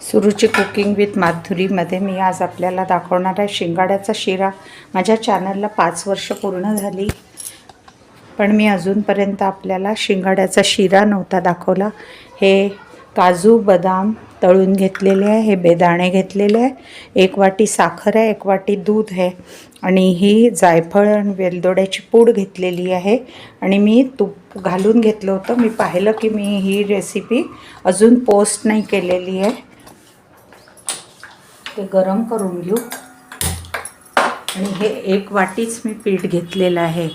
Suruchi cooking with माधुरीमध्ये मी आज आपल्याला दाखवणार आहे शिंगाड्याचा शिरा. माझ्या चॅनलला पाच वर्ष पूर्ण झाली पण मी अजूनपर्यंत आपल्याला शिंगाड्याचा शिरा नव्हता दाखवला. हे काजू बदाम तळून घेतलेले आहे हे बेदाणे घेतलेले आहे. एक वाटी साखर आहे एक वाटी दूध आहे आणि ही जायफळ आणि वेलदोड्याची पूड घेतलेली आहे. आणि मी तूप घालून घेतलं होतं. मी पाहिलं की मी ही रेसिपी अजून पोस्ट नाही केलेली आहे. ते गरम करून घेऊ. आणि हे एक वाटीच मी पीठ घेतलेलं आहे.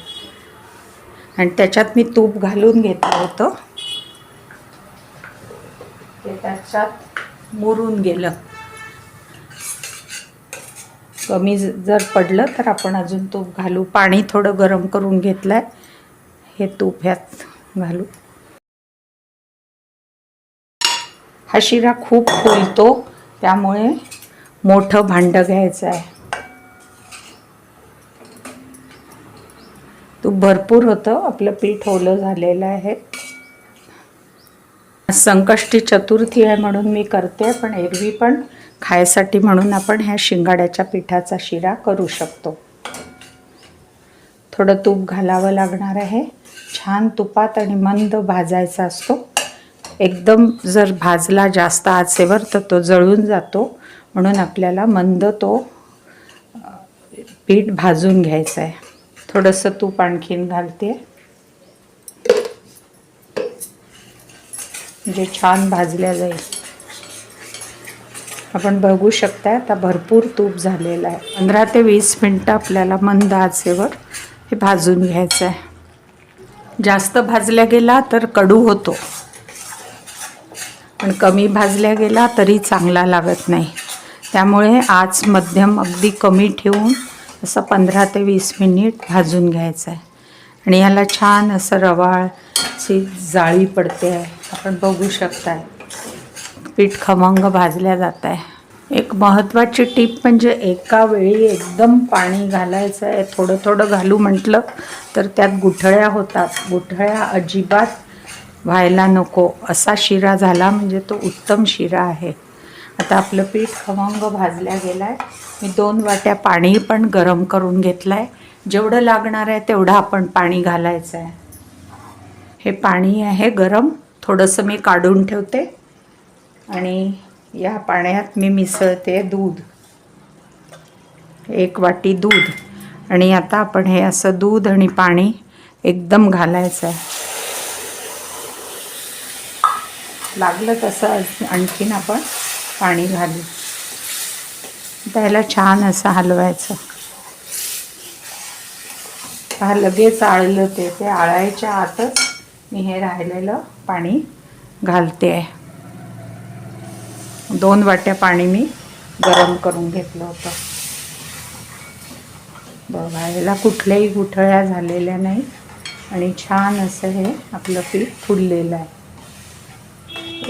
आणि त्याच्यात मी तूप घालून घेतलं होतं. ते त्याच्यात मुरून गेलं. कमी जर पडलं तर आपण अजून तूप घालू. पाणी थोडं गरम करून घेतलं आहे हे तूप ह्यात घालू. हा शिरा खूप फुलतो त्यामुळे मोठं भांडं घ्यायचं आहे. तूप भरपूर होतं आपलं पीठ ओलं झालेलं आहे. संकष्टी चतुर्थी आहे म्हणून मी करते पण एरवी पण खायसाठी म्हणून आपण ह्या शिंगाड्याच्या पिठाचा शिरा करू शकतो. थोडं तूप घालावं लागणार आहे. छान तुपात आणि मंद भाजायचा असतो. एकदम जर भाजला जास्त आचेवर तर तो जळून जातो. म्हणून आपल्याला मंद तो पीठ भाजून घ्यायचं आहे थोडंसं तूप आणखीन घालते. म्हणजे छान भाजल्या जाईल. आपण बघू शकता आता भरपूर तूप झालेलं आहे. पंधरा ते वीस मिनटं आपल्याला मंद आचेवर हे भाजून घ्यायचं आहे जास्त भाजल्या गेला तर कडू होतो. पण कमी भाजल्या गेला तरी चांगला लागत नाही. त्यामुळे आज मध्यम अगदी कमी ठेवून असं पंधरा ते वीस मिनिट भाजून घ्यायचं आहे. आणि ह्याला छान असं रवाळची जाळी पडते आहे. आपण बघू शकताय. पीठ खमंग भाजल्या जात आहे. एक महत्त्वाची टीप म्हणजे एका वेळी एकदम पाणी घालायचं आहे. थोडं थोडं घालू म्हटलं तर त्यात गुठळ्या होतात. गुठळ्या अजिबात व्हायला नको. असा शिरा झाला म्हणजे तो उत्तम शिरा आहे. आता आपलं पीठ खमंग भाजल्या गेलं आहे मी दोन वाट्या पाणी पण गरम करून घेतलं आहे जेवढं लागणार आहे तेवढं आपण पाणी घालायचं आहे हे पाणी आहे गरम. थोडंसं मी काढून ठेवते. आणि या पाण्यात मी मिसळते दूध. एक वाटी दूध. आणि आता आपण हे असं दूध आणि पाणी एकदम घालायचं आहे लागलं तसं आणखीन आपण पाणी घालू त्याला छान असं हलवायचं. हा लगेच आळलं ते. ते आळायच्या आतच मी हे राहिलेलं पाणी घालते. आहे दोन वाट्या पाणी मी गरम करून घेतलं होतं. बघा याला कुठल्याही गुठळ्या झालेल्या नाही. आणि छान असं हे आपलं पीठ फुललेलं आहे.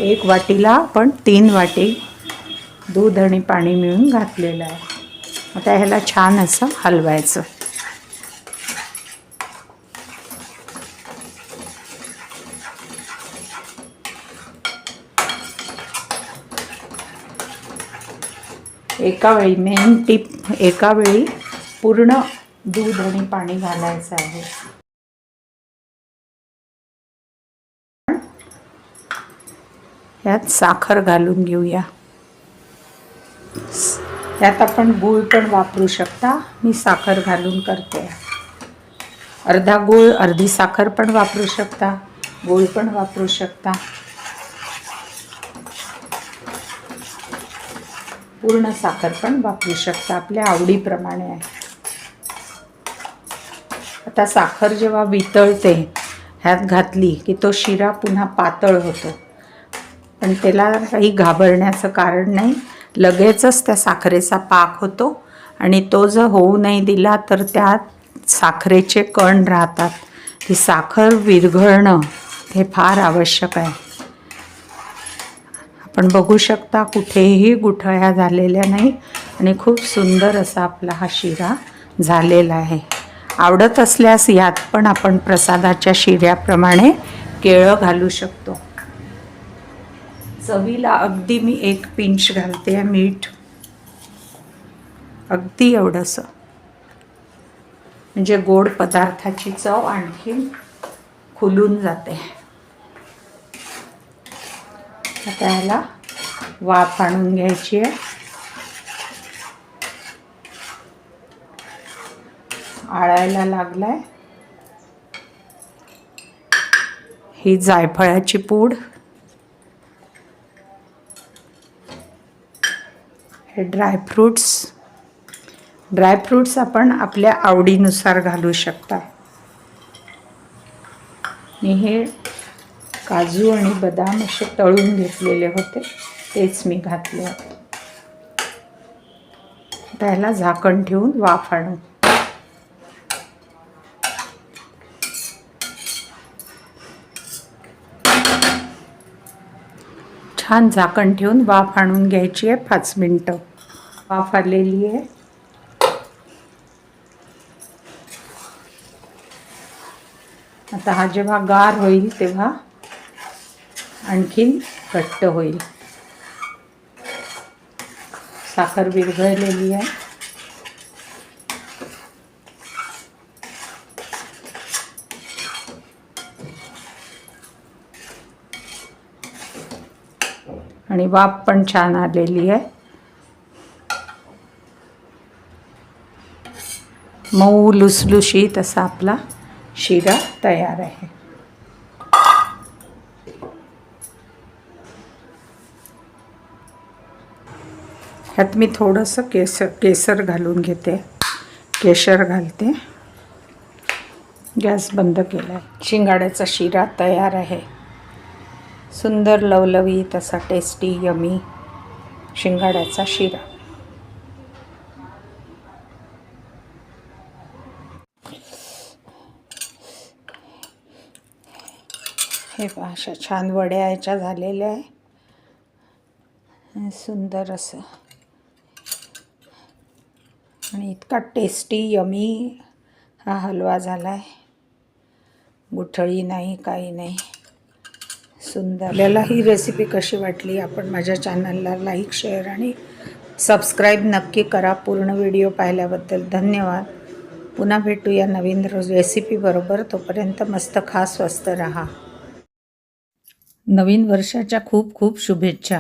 एक वाटीला आपण तीन वाटी दूध आणि पाणी मिळून घातलेलं आहे. आता ह्याला छान असं हलवायचं. एका वेळी मेन टिप एका वेळी पूर्ण दूध आणि पाणी घालायचं आहे. यात साखर घालून घेऊया. यात आपण गूळ पण वापरू शकता. मी साखर घालून करते. अर्धा गूळ अर्धी साखर पण वापरू शकता. गूळ पण वापरू शकता. पूर्ण साखर पण वापरू शकता. आपल्या आवडीप्रमाणे आहे. आता साखर जेव्हा वितळते ह्यात घातली की तो शिरा पुन्हा पातळ होतो. पण त्याला काही घाबरण्याचं कारण नाही. लगेचच त्या साखरेचा पाक होतो आणि तो जर होऊ नाही दिला तर त्यात साखरेचे कण राहतात. ती साखर विरघळणं हे फार आवश्यक आहे. आपण बघू शकता कुठेही गुठळ्या झालेल्या नाही आणि खूप सुंदर असा आपला हा शिरा झालेला आहे. आवडत असल्यास यात पण आपण प्रसादाच्या शिऱ्याप्रमाणे केळं घालू शकतो. चवीला अगदी मी एक पिंच घालते आहे मीठ. अगदी एवढंसं. म्हणजे गोड पदार्थाची चव आणखी खुलून जाते. आता याला वाफ आणून घ्यायची आहे. आळायला लागलाय. ही जायफळाची पूड. हे ड्रायफ्रूट्स ड्रायफ्रूट्स आपण आपल्या आवडीनुसार घालू शकता. मी हे काजू आणि बदाम असे तळून घेतलेले होते तेच मी घातले होते. त्याला झाकण ठेवून वाफ आणू छान झाकण ठेवून वाफ आणून घ्यायची आहे पाच मिनटं. वाफ आलेली आहे. आता हा जेव्हा गार होईल तेव्हा आणखीन घट्ट होईल. साखर विरघळलेली आहे. आणि वाफ पण छान आलेली आहे. मऊ लुसलुशीत असा आपला शिरा तयार आहे. ह्यात मी थोडंसं केसर केसर घालून घेते. केशर घालते. गॅस बंद केला आहे शिंगाड्याचा शिरा तयार आहे. सुंदर लवलवीत असा टेस्टी यमी शिंगाड्याचा शिरा. हे अशा छान वड्या याच्या झालेल्या आहे. सुंदर असं. आणि इतका टेस्टी यमी हा हलवा झाला आहे गुठळी नाही काही नाही. सुंदर. आपल्याला ही रेसिपी कशी वाटली आपण माझ्या चॅनलला लाईक शेअर आणि सबस्क्राईब नक्की करा. पूर्ण व्हिडिओ पाहिल्याबद्दल धन्यवाद. पुन्हा भेटूया नवीन रेसिपीबरोबर तोपर्यंत मस्त खा स्वस्त रहा. नवीन वर्षाच्या खूप खूप शुभेच्छा.